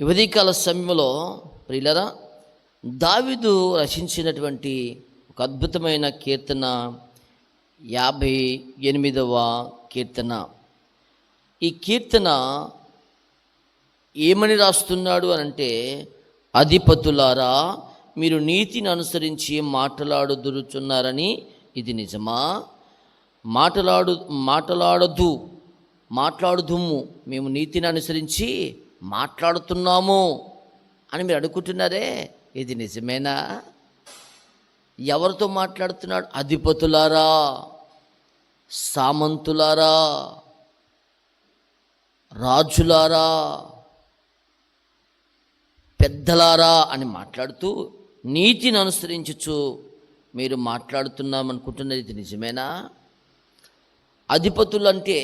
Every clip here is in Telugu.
ఈ సమయంలో ప్రియులరా దావిదు రచించినటువంటి ఒక అద్భుతమైన కీర్తన యాభై ఎనిమిదవ కీర్తన. ఈ కీర్తన ఏమని రాస్తున్నాడు అని అంటే అధిపతులారా మీరు నీతిని అనుసరించి మాట్లాడుదురుచున్నారని ఇది నిజమా? మాట్లాడు మాట్లాడదు మాట్లాడుదుమ్ము మేము నీతిని అనుసరించి మాట్లాడుతున్నాము అని మీరు అడుగుతున్నారే ఇది నిజమేనా? ఎవరితో మాట్లాడుతున్నాడు? అధిపతులారా? సామంతులారా? రాజులారా? పెద్దలారా అని మాట్లాడుతూ నీతిని అనుసరించచ్చు మీరు మాట్లాడుతున్నామనుకుంటున్నది ఇది నిజమేనా? అధిపతులు అంటే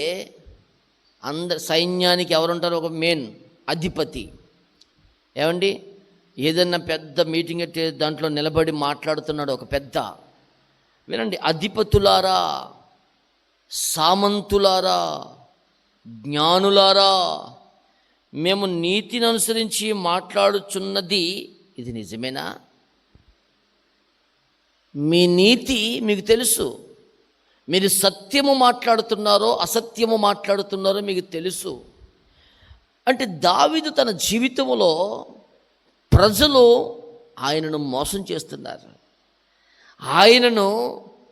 అందరు సైన్యానికి ఎవరుంటారు? ఒక మెయిన్ అధిపతి. ఏమండి? ఏదన్నా పెద్ద మీటింగ్ అయితే దాంట్లో నిలబడి మాట్లాడుతున్నాడు ఒక పెద్ద. వినండి అధిపతులారా సామంతులారా జ్ఞానులారా మేము నీతిని అనుసరించి మాట్లాడుచున్నది ఇది నిజమేనా? మీ నీతి మీకు తెలుసు. మీరు సత్యము మాట్లాడుతున్నారో అసత్యము మాట్లాడుతున్నారో మీకు తెలుసు. అంటే దావిదు తన జీవితంలో ప్రజలు ఆయనను మోసం చేస్తున్నారు. ఆయనను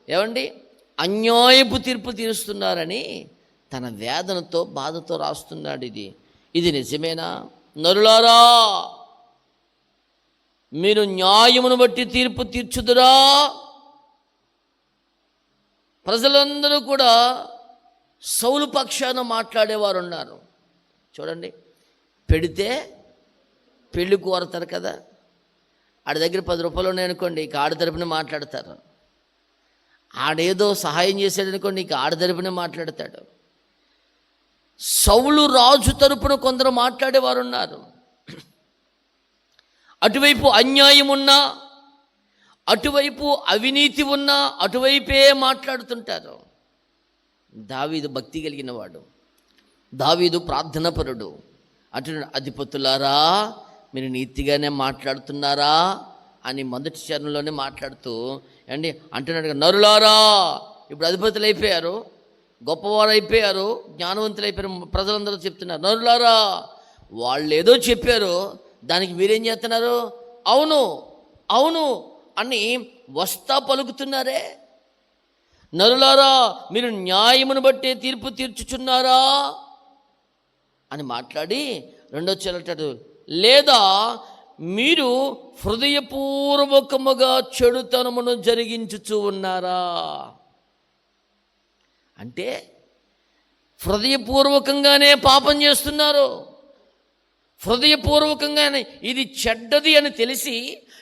ఏమండి? అన్యాయపు తీర్పు తీరుస్తున్నారని తన వేదనతో బాధతో రాస్తున్నాడు ఇది. ఇది నిజమేనా? నరులారా మీరు న్యాయమును బట్టి తీర్పు తీర్చుదురా. ప్రజలందరూ కూడా సౌలు పక్షాన మాట్లాడేవారు ఉన్నారు చూడండి పెడితే పెళ్ళి కోరతారు కదా. ఆడి దగ్గర పది రూపాయలు ఉన్నాయనుకోండి ఇక ఆడి తరపున మాట్లాడతారు. ఆడేదో సహాయం చేశాడనుకోండి ఇక ఆడి తరపున మాట్లాడతాడు. సౌలు రాజు తరపున కొందరు మాట్లాడేవారు ఉన్నారు అటువైపు అన్యాయం ఉన్నా అటువైపు అవినీతి ఉన్నా అటువైపే మాట్లాడుతుంటారు. దావీదు భక్తి కలిగిన వాడు దావీదు ప్రార్థనపరుడు. అటు అధిపతులారా మీరు నీతిగానే మాట్లాడుతున్నారా? అని మొదటి చరణంలోనే మాట్లాడుతూ అండి అంటున్నాడు నరులారా ఇప్పుడు అధిపతులు అయిపోయారు గొప్పవారు అయిపోయారు జ్ఞానవంతులు అయిపోయారు ప్రజలందరూ చెప్తున్నారు నరులారా వాళ్ళు ఏదో చెప్పారు దానికి మీరేం చేస్తున్నారు? అవును అవును అని వస్తా పలుకుతున్నారే. నరులారా మీరు న్యాయమును బట్టే తీర్పు తీర్చుచున్నారా? అని మాట్లాడి రెండో చెల్లటాడు లేదా మీరు హృదయపూర్వకముగా చెడుతనమును జరిగించుచూ ఉన్నారా? అంటే హృదయపూర్వకంగానే పాపం చేస్తున్నారు. హృదయపూర్వకంగానే ఇది చెడ్డది అని తెలిసి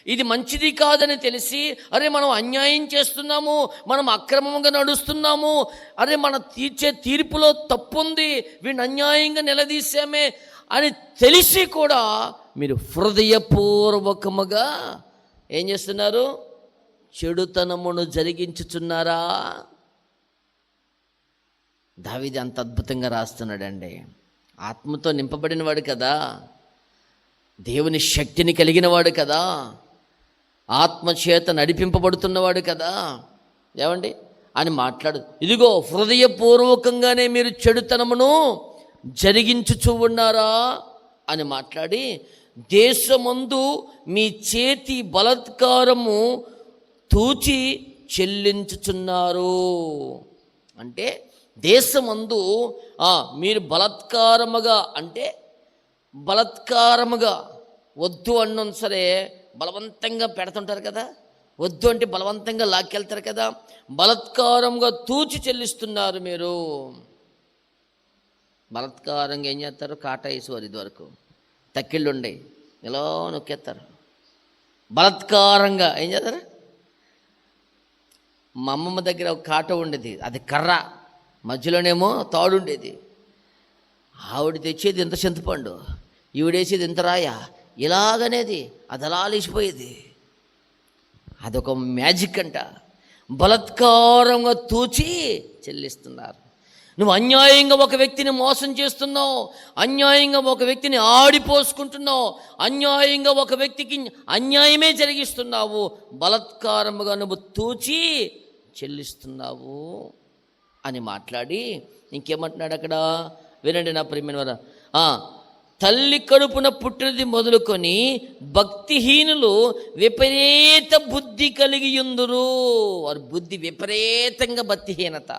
ఇది మంచిది కాదని తెలిసి అరే మనం అన్యాయం చేస్తున్నాము మనం అక్రమంగా నడుస్తున్నాము అరే మన తీర్చే తీర్పులో తప్పు ఉంది వీడిని అన్యాయంగా నిలదీసామే అని తెలిసి కూడా మీరు హృదయపూర్వకముగా ఏం చేస్తున్నారు? చెడుతనమును జరిగించుచున్నారా? దావిది అంత అద్భుతంగా రాస్తున్నాడండి. ఆత్మతో నింపబడినవాడు కదా. దేవుని శక్తిని కలిగినవాడు కదా. ఆత్మచేత నడిపింపబడుతున్నవాడు కదా. ఏమండి? అని మాట్లాడు. ఇదిగో హృదయపూర్వకంగానే మీరు చెడుతనమును జరిగించుచూ ఉన్నారా? అని మాట్లాడి దేశమందు మీ చేతి బలత్కారము తూచి చెల్లించుచున్నారు. అంటే దేశమందు మీరు బలత్కారముగా అంటే బలత్కారముగా వద్దు అన్నం సరే బలవంతంగా పెడుతుంటారు కదా? వద్దు అంటే బలవంతంగా లాక్కెళ్తారు కదా? బలత్కారంగా తూచి చెల్లిస్తున్నారు మీరు. బలత్కారంగా ఏం చేస్తారు? కాటా వేసేవారు ఇదివరకు. తక్కిళ్ళు ఉండే ఇలా నొక్కేస్తారు. బలత్కారంగా ఏం చేస్తారు? మా అమ్మమ్మ దగ్గర ఒక కాట ఉండేది. అది కర్ర. మధ్యలోనేమో తాడు ఉండేది. ఆవిడ తెచ్చేది ఇంత చింతపండు. ఈవిడేసేది ఇంత రాయ. ఇలాగనేది అది అలా అదొక మ్యాజిక్ అంట. బలత్కారంగా తూచి చెల్లిస్తున్నారు. నువ్వు అన్యాయంగా ఒక వ్యక్తిని మోసం చేస్తున్నావు అన్యాయంగా ఒక వ్యక్తిని ఆడిపోసుకుంటున్నావు అన్యాయంగా ఒక వ్యక్తికి అన్యాయమే జరిగిస్తున్నావు బలత్కారముగా నువ్వు తూచి చెల్లిస్తున్నావు అని మాట్లాడి ఇంకేమంటున్నాడు అక్కడ? వినండి నా ప్రియమైన వారా. తల్లి కడుపున పుట్టినది మొదలుకొని భక్తిహీనులు విపరీత బుద్ధి కలిగి ఉందరు వారి బుద్ధి విపరీతంగా భక్తిహీనత.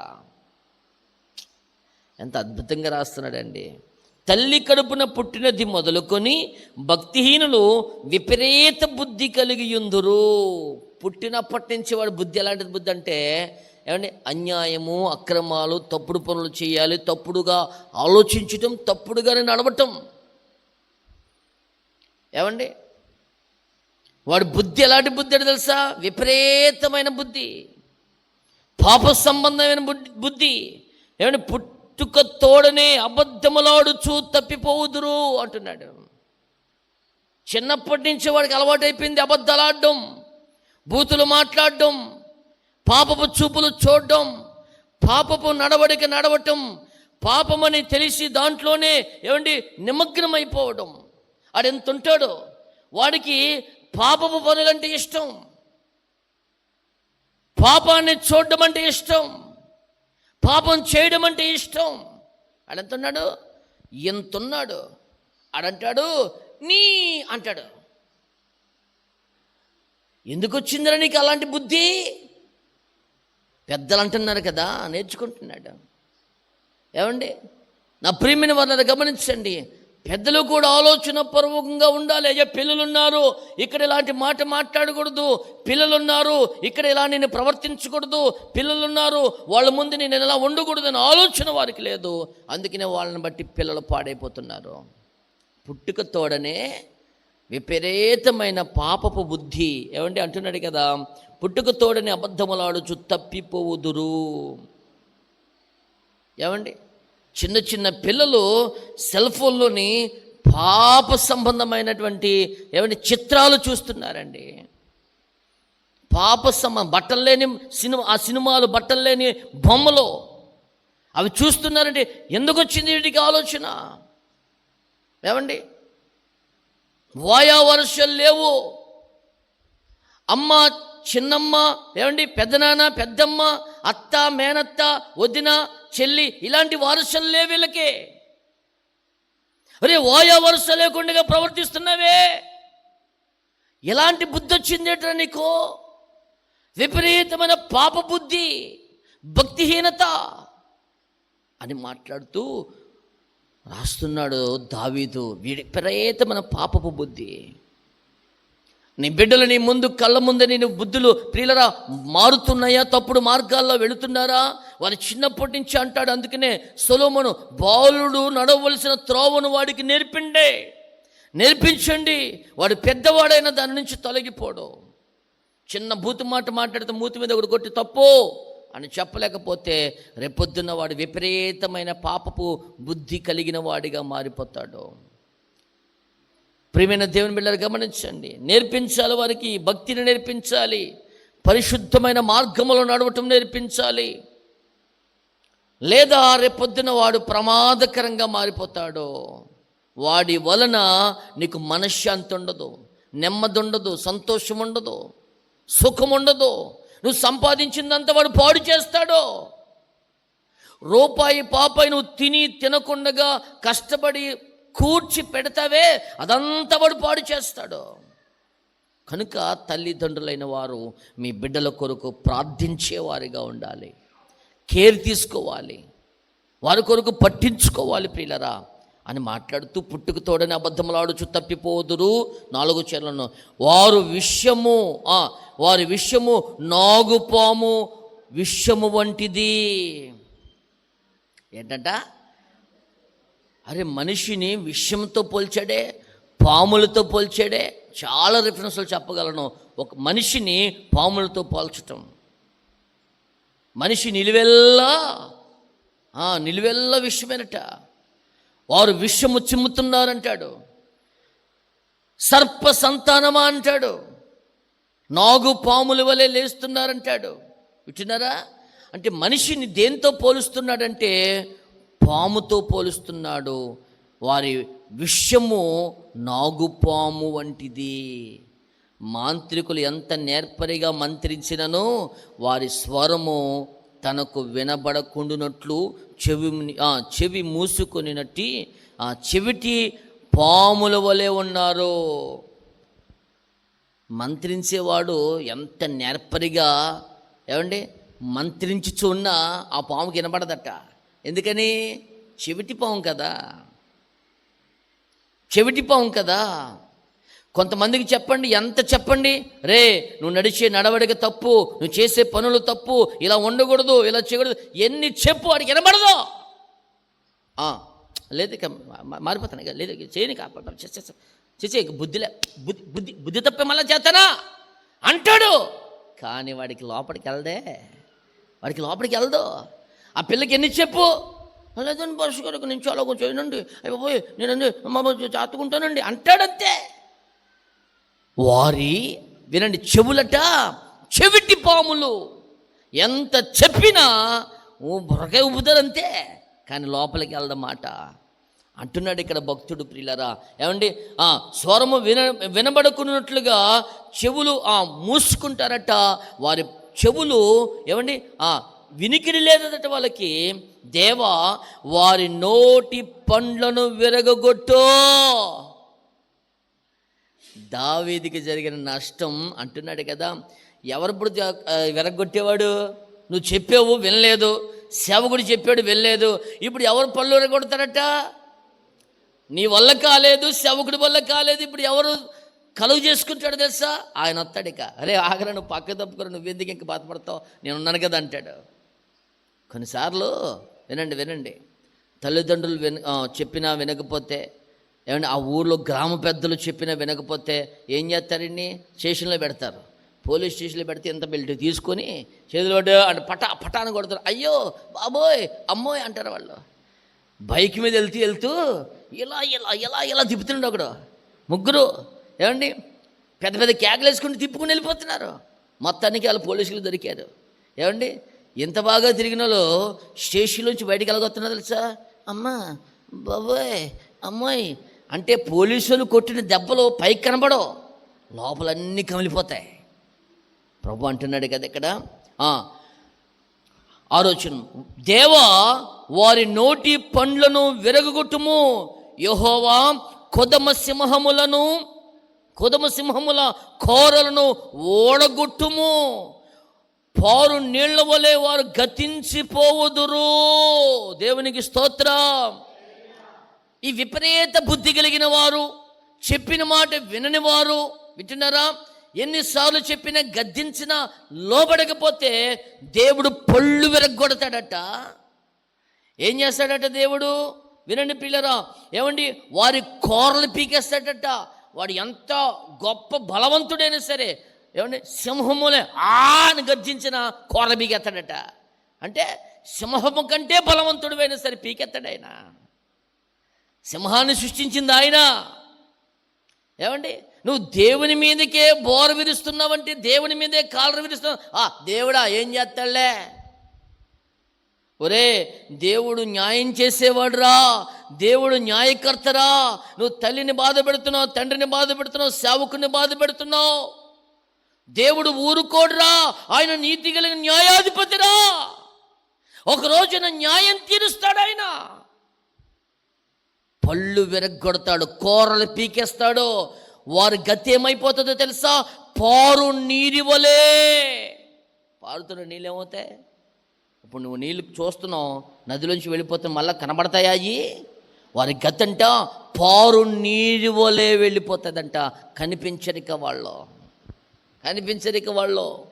ఎంత అద్భుతంగా రాస్తున్నాడండి. తల్లి కడుపున పుట్టినది మొదలుకొని భక్తిహీనులు విపరీత బుద్ధి కలిగి ఉందరు పుట్టినప్పటి నుంచి వాడు బుద్ధి ఎలాంటి బుద్ధి అంటే ఏమంటే అన్యాయము అక్రమాలు తప్పుడు పనులు చేయాలి తప్పుడుగా ఆలోచించటం తప్పుడుగానే నడవటం. ఏమండి? వాడి బుద్ధి ఎలాంటి బుద్ధి అంటే తెలుసా? విపరీతమైన బుద్ధి. పాప సంబంధమైన బుద్ధి బుద్ధి. ఏమంటే పుట్టుక తోడనే అబద్ధములాడుచు తప్పిపోవుదురు అంటున్నాడు. చిన్నప్పటి నుంచి వాడికి అలవాటైపోయింది అబద్ధాలాడడం బూతులు మాట్లాడడం పాపపు చూపులు చూడడం పాపపు నడవడిక నడవటం పాపమని తెలిసి దాంట్లోనే ఏమండి? నిమగ్నమైపోవడం. ఆడెంత ఉంటాడో వాడికి పాపపు పనులంటే ఇష్టం. పాపాన్ని చూడడం అంటే ఇష్టం. పాపం చేయడం అంటే ఇష్టం. ఆడెంతున్నాడు? ఎంతున్నాడు? ఆడంటాడు నీ అంటాడు. ఎందుకు వచ్చిందిరా నీకు అలాంటి బుద్ధి? పెద్దలు అంటున్నారు కదా నేర్చుకుంటున్నాడు. ఏమండి? నా ప్రియమైన వాళ్ళని గమనించండి. పెద్దలు కూడా ఆలోచన పూర్వకంగా ఉండాలి. అయ్యా పిల్లలు ఉన్నారు ఇక్కడ ఇలాంటి మాట మాట్లాడకూడదు. పిల్లలున్నారు. ఇక్కడ ఇలా నేను ప్రవర్తించకూడదు. పిల్లలున్నారు. వాళ్ళ ముందు నేను ఇలా ఉండకూడదు అనే ఆలోచన వారికి లేదు. అందుకనే వాళ్ళని బట్టి పిల్లలు పాడైపోతున్నారు. పుట్టుక తోడనే విపరీతమైన పాపపు బుద్ధి. ఏమంటే అంటున్నాడు కదా. పుట్టుక తోడని అబద్ధములాడుచు తప్పిపోవుదురు. ఏమండి? చిన్న చిన్న పిల్లలు సెల్ ఫోన్లోని పాప సంబంధమైనటువంటి ఏమైనా చిత్రాలు చూస్తున్నారండి. పాప సంబంధం బట్టలు లేని సినిమా ఆ సినిమాలు బట్టలు లేని బొమ్మలు. అవి చూస్తున్నారంటే ఎందుకు వచ్చింది వీటికి ఆలోచన? ఏమండి? వాయా వరుసలు లేవు. అమ్మ చిన్నమ్మ ఏమండి? పెద్దనాన్న పెద్దమ్మ అత్త మేనత్త వదిన చెల్లి ఇలాంటి వారసులు లే వీళ్ళకి. అరే వాయా వరుస లేకుండా ప్రవర్తిస్తున్నావే? ఎలాంటి బుద్ధి వచ్చిందేట్రా నీకు? విపరీతమైన పాప బుద్ధి భక్తిహీనత అని మాట్లాడుతూ రాస్తున్నాడు దావీదు. వీడి విపరీతమైన పాపపు బుద్ధి. నీ బిడ్డలు నీ ముందు కళ్ళ ముందే నేను బుద్ధులు ప్రియులరా మారుతున్నాయా తప్పుడు మార్గాల్లో వెళుతున్నారా? వారి చిన్నప్పటి నుంచి అంటాడు అందుకనే సొలోమను బాలుడు నడవలసిన త్రోవను వాడికి నేర్పిండే. నేర్పించండి. వాడు పెద్దవాడైన దాని నుంచి తొలగిపోడు. చిన్న బూతు మాట మాట్లాడితే మూతి మీద ఒకటి కొట్టి తప్పు అని చెప్పలేకపోతే రేపొద్దున్న వాడు విపరీతమైన పాపపు బుద్ధి కలిగిన వాడిగా మారిపోతాడు. ప్రియమైన దేవుని బిడ్డలు గమనించండి. నేర్పించాలి వారికి భక్తిని నేర్పించాలి. పరిశుద్ధమైన మార్గములో నడవటం నేర్పించాలి. లేదా రేపొద్దున వాడు ప్రమాదకరంగా మారిపోతాడో వాడి వలన నీకు మనశ్శాంతి ఉండదు నెమ్మది ఉండదు సంతోషం ఉండదు సుఖం ఉండదు. నువ్వు సంపాదించిందంతా వాడు పాడు చేస్తాడో. రూపాయి పాపాయి నువ్వు తిని తినకుండగా కష్టపడి కూర్చి పెడతావే అదంతా వాడు పాడు చేస్తాడు. కనుక తల్లిదండ్రులైన వారు మీ బిడ్డల కొరకు ప్రార్థించేవారిగా ఉండాలి. కేర్ తీసుకోవాలి. వారి కొరకు పట్టించుకోవాలి ప్రియులరా అని మాట్లాడుతూ పుట్టుకు తోడని అబద్ధములాడుచు తప్పిపోదురు. నాలుగు చెర్లను. వారు విషయము వారి విషయము నాగుపాము విషము వంటిది. ఏంటంట? అరే మనిషిని విషయంతో పోల్చాడే పాములతో పోల్చాడే చాలా రిఫరెన్స్లు చెప్పగలను. ఒక మనిషిని పాములతో పోల్చటం. మనిషి నిలువెల్లా నిలువెల్లా విషయమేనట. వారు విషము చిమ్ముతున్నారంటాడు. సర్ప సంతానమా అంటాడు. నాగు పాముల వలె లేస్తున్నారంటాడు. వింటున్నారా? అంటే మనిషిని దేంతో పోలుస్తున్నాడంటే పాముతో పోలుస్తున్నాడు. వారి విషము నాగుపాము వంటిది. మాంత్రికులు ఎంత నేర్పరిగా మంత్రించినను వారి స్వరము తనకు వినబడకుండునట్లు చెవి చెవి మూసుకొనినట్టి ఆ చెవిటి పాముల వలె ఉన్నారు. మంత్రించేవాడు ఎంత నేర్పరిగా ఏమండి? మంత్రించుచు ఉన్నా ఆ పాము వినపడదట ఎందుకని? చెవిటి పాము కదా. చెవిటి పాము కదా. కొంతమందికి చెప్పండి ఎంత చెప్పండి? రే నువ్వు నడిచే నడవడిక తప్పు నువ్వు చేసే పనులు తప్పు ఇలా ఉండకూడదు ఇలా చేయకూడదు ఎన్ని చెప్పు వాడికి వినబడదు. లేదు ఇక మారిపోతాను ఇక లేదు చేయని చేయని చేసే బుద్ధిలే బుద్ధి బుద్ధి బుద్ధి తప్పే మళ్ళీ చేస్తానా? అంటాడు. కానీ వాడికి లోపలికి వెళ్దే వాడికి లోపలికి వెళ్దు. ఆ పిల్లకి ఎన్ని చెప్పు? లేదండి బస్సు గారు నేను చాలా కొంచెం చేయనండి అయిపోయి నేనండి మా చాతుకుంటానండి అంటాడంతే. వారి వినండి చెవులట చెవిటి పాములు. ఎంత చెప్పినా ఓ బుర్రకే ఉబ్బుతారంతే కానీ లోపలికి వెళ్ళదన్నమాట అంటున్నాడు ఇక్కడ భక్తుడు ప్రియులరా. ఏమండి? ఆ స్వరము విన వినబడుకున్నట్లుగా చెవులు ఆ మూసుకుంటారట. వారి చెవులు ఏమండి? ఆ వినికిడి లేదట వాళ్ళకి. దేవా వారి నోటి పండ్లను విరగొట్టో దావీదికి జరిగిన నష్టం అంటున్నాడు కదా. ఎవరిప్పుడు విరగొట్టేవాడు నువ్వు చెప్పావు వినలేదు. సేవకుడు చెప్పాడు వినలేదు. ఇప్పుడు ఎవరు పళ్ళు విరగొడతారట? నీ వల్ల కాలేదు సేవకుడి వల్ల కాలేదు. ఇప్పుడు ఎవరు కలుగు చేసుకుంటాడు తెలుసా? ఆయన వస్తాడు ఇక. అరే ఆగరా నువ్వు పక్క తప్పుకొని నువ్వు ఎందుకు ఇంక బాధపడతావు? నేను ఉన్నాను కదా అంటాడు. కొన్నిసార్లు వినండి వినండి. తల్లిదండ్రులు విన చెప్పినా వినకపోతే ఏమంటే ఆ ఊర్లో గ్రామ పెద్దలు చెప్పిన వినకపోతే ఏం చేస్తారండి స్టేషన్లో పెడతారు. పోలీస్ స్టేషన్లో పెడితే ఎంత బెల్ట్ తీసుకొని చేతిలో అంటే పటా పటాను కొడతారు. అయ్యో బాబోయ్ అమ్మోయ్ అంటారు వాళ్ళు. బైక్ మీద వెళ్తూ వెళ్తూ ఇలా ఇలా ఇలా ఇలా తిప్పుతున్నాడు ఒకడు. ముగ్గురు. ఏమండి పెద్ద పెద్ద కేకలు వేసుకుని తిప్పుకుని వెళ్ళిపోతున్నారు. మొత్తానికి వాళ్ళు పోలీసులు దొరికారు. ఏమండి ఎంత బాగా తిరిగిన వాళ్ళు స్టేషన్ నుంచి బయటకు వెళ్ళగొస్తున్నారు తెలుసా? అమ్మా బాబోయ్ అమ్మాయి అంటే పోలీసులు కొట్టిన దెబ్బలు పైకి కనబడవు. లోపలన్నీ కమిలిపోతాయి. ప్రభు అంటున్నాడు కదా ఇక్కడ. ఆలోచన. దేవా వారి నోటి పండ్లను విరగొట్టుము యహోవా కొదమ సింహములను కొదమ సింహముల కోరలను ఓడగొట్టుము. పారు నీళ్ళ వలె వారు గతించిపోవుదురు. దేవునికి స్తోత్రం. ఈ విపరీత బుద్ధి కలిగిన వారు చెప్పిన మాట వినని వారు వింటున్నారా? ఎన్నిసార్లు చెప్పినా గద్దించినా లోబడకపోతే దేవుడు పళ్ళు విరగొడతాడట ఏం చేస్తాడట దేవుడు? వినండి పిల్లరా ఏమండి? వారి కోరలు పీకేస్తాడట. వాడు ఎంత గొప్ప బలవంతుడైనా సరే ఏమండి? సింహములే ఆని గర్జించిన కోరలు పీకెత్తాడట అంటే సింహము కంటే బలవంతుడు సరే పీకెత్తాడైనా సింహాన్ని సృష్టించింది ఆయన. ఏమండి? నువ్వు దేవుని మీదకే బోర విరుస్తున్నావంటే దేవుని మీదే కాలర విరుస్తున్నావు. ఆ దేవుడా ఏం చేస్తాడులే? ఒరే దేవుడు న్యాయం చేసేవాడురా. దేవుడు న్యాయకర్తరా. నువ్వు తల్లిని బాధ పెడుతున్నావు తండ్రిని బాధ పెడుతున్నావు సేవకుని బాధ పెడుతున్నావు. దేవుడు ఊరుకోడురా. ఆయన నీతి కలిగిన న్యాయాధిపతిరా. ఒకరోజున న్యాయం తీరుస్తాడు ఆయన. పళ్ళు విరగొడతాడు కూరలు పీకేస్తాడు. వారి గతి ఏమైపోతుందో తెలుసా? పారు నీరి వలే. పారుతున్న నీళ్ళు ఏమవుతాయి? ఇప్పుడు నువ్వు నీళ్ళు చూస్తున్నావు నదిలోంచి వెళ్ళిపోతే మళ్ళీ కనబడతాయా అయ్యి? వారి గతి అంట పారు నీరు వలే వెళ్ళిపోతుందంట. కనిపించరిక వాళ్ళు. కనిపించరిక వాళ్ళు.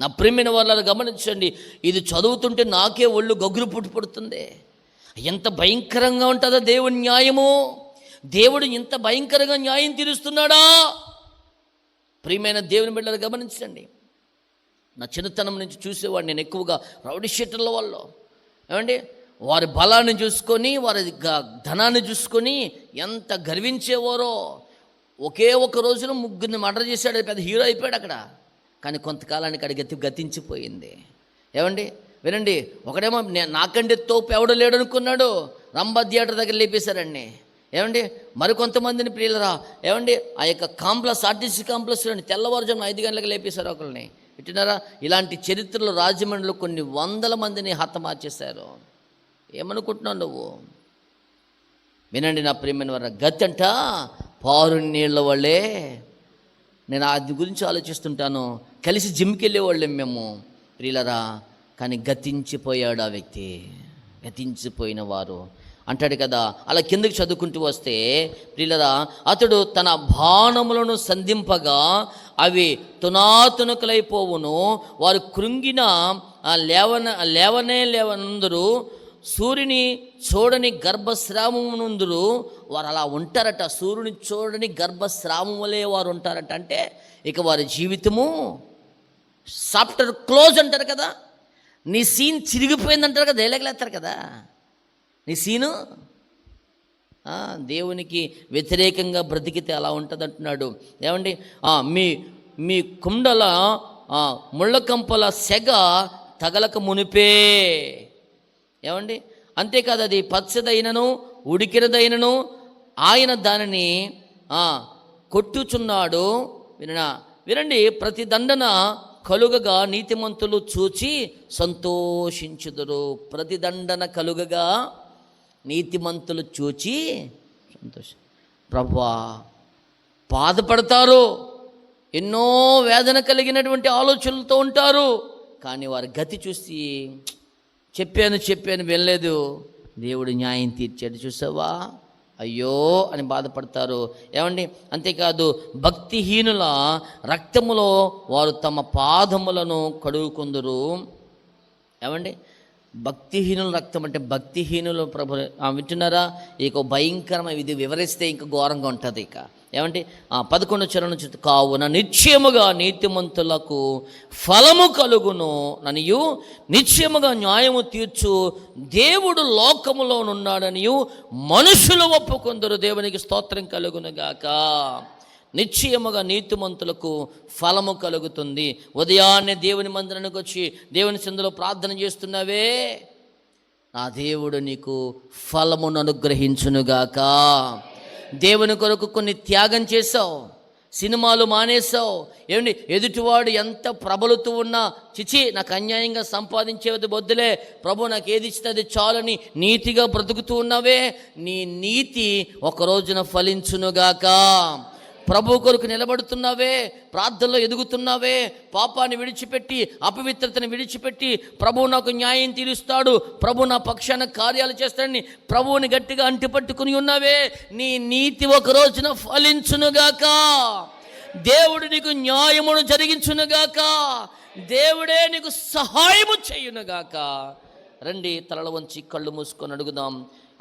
నా ప్రేమైన వాళ్ళని గమనించండి. ఇది చదువుతుంటే నాకే ఒళ్ళు గగురు పుట్టి పడుతుంది. ఎంత భయంకరంగా ఉంటుందో దేవుడి న్యాయము. దేవుడు ఇంత భయంకరంగా న్యాయం తీరుస్తున్నాడా? ప్రియమైన దేవుని బిడ్డలు గమనించండి. నా చిన్నతనం నుంచి చూసేవాడు నేను ఎక్కువగా రౌడీ షీటర్ల వాళ్ళు ఏమండి? వారి బలాన్ని చూసుకొని వారి గ- ధనాన్ని చూసుకొని ఎంత గర్వించేవారో. ఒకే ఒక రోజున ముగ్గురిని మర్డర్ చేశాడు పెద్ద హీరో అయిపోయాడు అక్కడ. కానీ కొంతకాలానికి అడి గతి గతించిపోయింది. ఏమండి? వినండి ఒకడేమో నాకంటే తోపు ఎవడు లేడు అనుకున్నాడు రంభ థియేటర్ దగ్గర లేపేశారండి ఏమండి మరికొంతమందిని ప్రియులరా ఏమండి ఆ యొక్క కాంప్లెక్స్ ఆర్టీసీ కాంప్లెక్స్లోని తెల్లవారుజామున ఐదు గంటలకు లేపేశారు ఒకరిని ఇట్టినారా ఇలాంటి చరిత్రలు రాజమండ్రిలో కొన్ని వందల మందిని హతమార్చేశారు ఏమనుకుంటున్నావు నువ్వు? వినండి నా ప్రియమైన వారు గతి అంట పారు నీళ్ళ వాళ్ళే నేను అది గురించి ఆలోచిస్తుంటాను. కలిసి జిమ్కి వెళ్ళేవాళ్ళం మేము. ప్రియులరా కానీ గతించిపోయాడు ఆ వ్యక్తి. గతించిపోయిన వారు. అంటాడు కదా అలా కిందకి చదువుకుంటూ వస్తే ప్రియులరా అతడు తన బాణములను సంధింపగా అవి తునాతునకులైపోవును. వారు కృంగిన లేవన లేవనే లేవనందరూ సూర్యుని చూడని గర్భస్రావమునందురు వారు అలా ఉంటారట. సూర్యుని చూడని గర్భస్రావం వలె వారు ఉంటారట. అంటే ఇక వారి జీవితము సాఫ్ట్వేర్ క్లోజ్ అంటారు కదా. నీ సీన్ చిరిగిపోయిందంటారు కదా ఎలాగలేస్తారు కదా. నీ సీను? దేవునికి వ్యతిరేకంగా బ్రతికితే అలా ఉంటుంది అంటున్నాడు ఏమండి మీ మీ కుండల ముళ్ళకంపల సెగ తగలక మునిపే. ఏమండి? అంతేకాదు అది పచ్చదైనను ఉడికినదైనను ఆయన దానిని కొట్టుచున్నాడు. వినడా వినండి ప్రతి దండన కలుగగా నీతిమంతులు చూచి సంతోషించుదురు. ప్రతిదండన కలుగగా నీతిమంతులు చూచి సంతోష. ప్రభా బాధపడతారు. ఎన్నో వేదన కలిగినటువంటి ఆలోచనలతో ఉంటారు. కానీ వారి గతి చూసి చెప్పాను చెప్పాను వెళ్ళలేదు దేవుడు న్యాయం తీర్చాడు చూసావా? అయ్యో అని బాధపడతారు. ఏమండి? అంతేకాదు భక్తిహీనుల రక్తములో వారు తమ పాదములను కడుగుకుందరు. ఏమండి? భక్తిహీనుల రక్తం అంటే భక్తిహీనులు ప్రభు వింటున్నారా? ఇక భయంకరమైన ఇది వివరిస్తే ఇంక ఘోరంగా ఉంటుంది ఇక. ఏమంటే ఆ, పదకొండు చరణ నుంచి కావున నిశ్చయముగా నీతిమంతులకు ఫలము కలుగును ననియు. నిశ్చయముగా న్యాయము తీర్చు. దేవుడు లోకములోనున్నాడనియు. మనుషులు ఒప్పుకొందరు దేవునికి స్తోత్రం కలుగునుగాక నిశ్చయముగా నీతిమంతులకు ఫలము కలుగుతుంది. ఉదయాన్నే దేవుని మందిరానికి వచ్చి దేవుని సిందులో ప్రార్థన చేస్తున్నావే. నా దేవుడు నీకు ఫలమును అనుగ్రహించునుగాక దేవుని కొరకు కొన్ని త్యాగం చేసావు సినిమాలు మానేసావు ఏమిటి ఎదుటివాడు ఎంత ప్రబలుతూ ఉన్నా చిచి నాకు అన్యాయంగా సంపాదించేది వద్దులే ప్రభు నాకు ఏది ఇచ్చినది అది చాలని నీతిగా బ్రతుకుతూ ఉన్నావే నీ నీతి ఒక రోజున ఫలించునుగాక. ప్రభు కొరకు నిలబడుతున్నావే ప్రార్థనలో ఎదుగుతున్నావే పాపాన్ని విడిచిపెట్టి అపవిత్రతను విడిచిపెట్టి ప్రభు నాకు న్యాయం తీరుస్తాడు. ప్రభు నా పక్షాన కార్యాలు చేస్తాడని ప్రభువుని గట్టిగా అంటిపట్టుకుని ఉన్నావే నీ నీతి ఒక రోజున ఫలించునుగాక. దేవుడు నీకు న్యాయమును జరిగించునుగాక. దేవుడే నీకు సహాయము చేయునుగాక. రండి తలల వంచి కళ్ళు మూసుకొని అడుగుదాం.